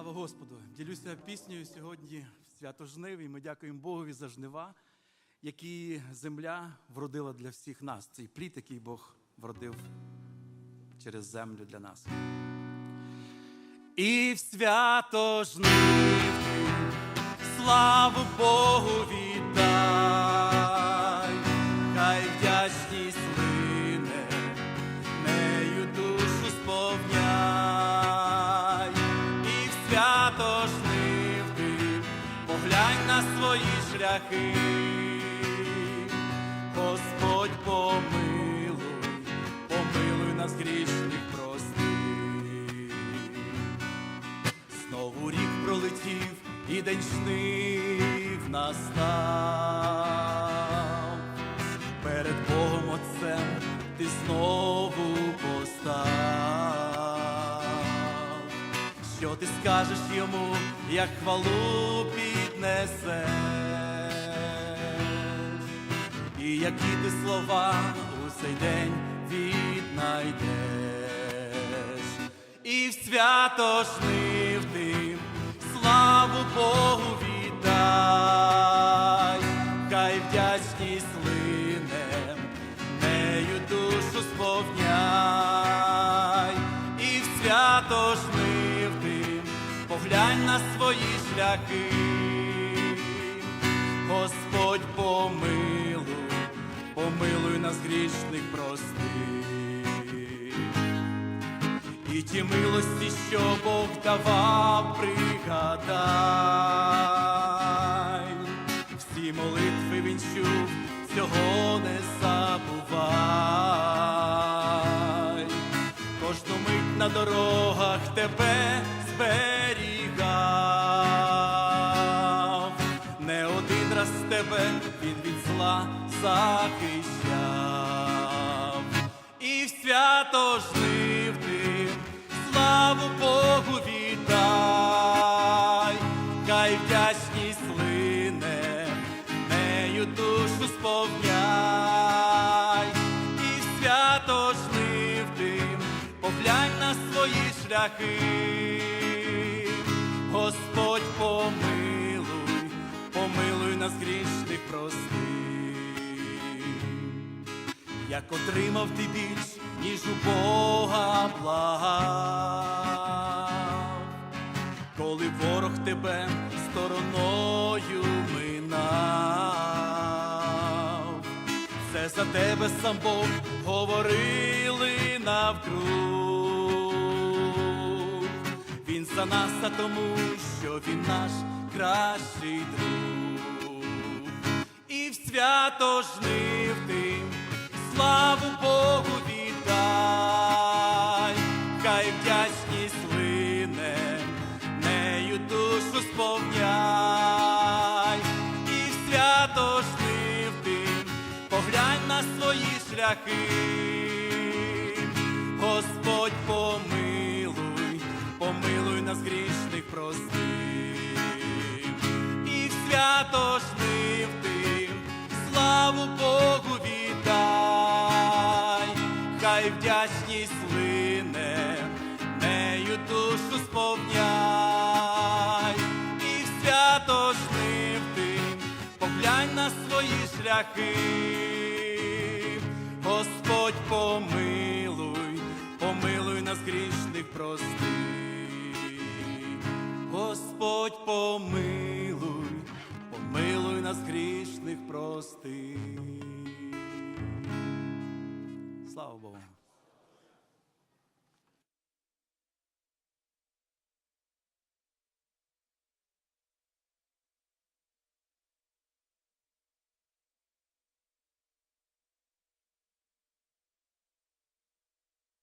Слава Господу! Ділюся піснею сьогодні в свято жнив, і ми дякуємо Богові за жнива, які земля вродила для всіх нас. Цей плід, який Бог вродив через землю для нас. І в свято жнив славу Богу свої шляхи, Господь помилуй, помилуй нас грішних прости. Знову рік пролетів і день жнив настав. Перед Богом Отцем ти знову постав. Що ти скажеш йому, як хвалу піднесеш? І які ти слова у цей день віднайдеш? І в свято жнив ти, славу Богу віддай, хай вдячність лине, нею душу сповняй, і в свято жнив ти, поглянь на свої шляхи. Помилуй, помилуй нас грішних прости. І ті милості, що Бог давав, пригадай. Всі молитви він чув, цього зла захищав. І в свято жнив ти, славу Богу віддай, хай вдячність лине, нею душу сповняй, і в свято жнив ти, поглянь на свої шляхи, Господь помилуй, помилуй нас грішних як отримав ти більш, ніж у Бога благав, коли ворог тебе стороною минав, це за тебе сам Бог говорили навкруг. Він за нас, а тому, що він наш кращий друг. І в свято жнив ти, славу Богу віддай, хай вдячність лине, нею душу сповняй, і свято жнив ти, поглянь на свої шляхи, душу сповняй, і в свято жнив ти, поглянь на свої шляхи, Господь помилуй, помилуй нас грішних прости, Господь помилуй, помилуй нас грішних прости. Слава Богу.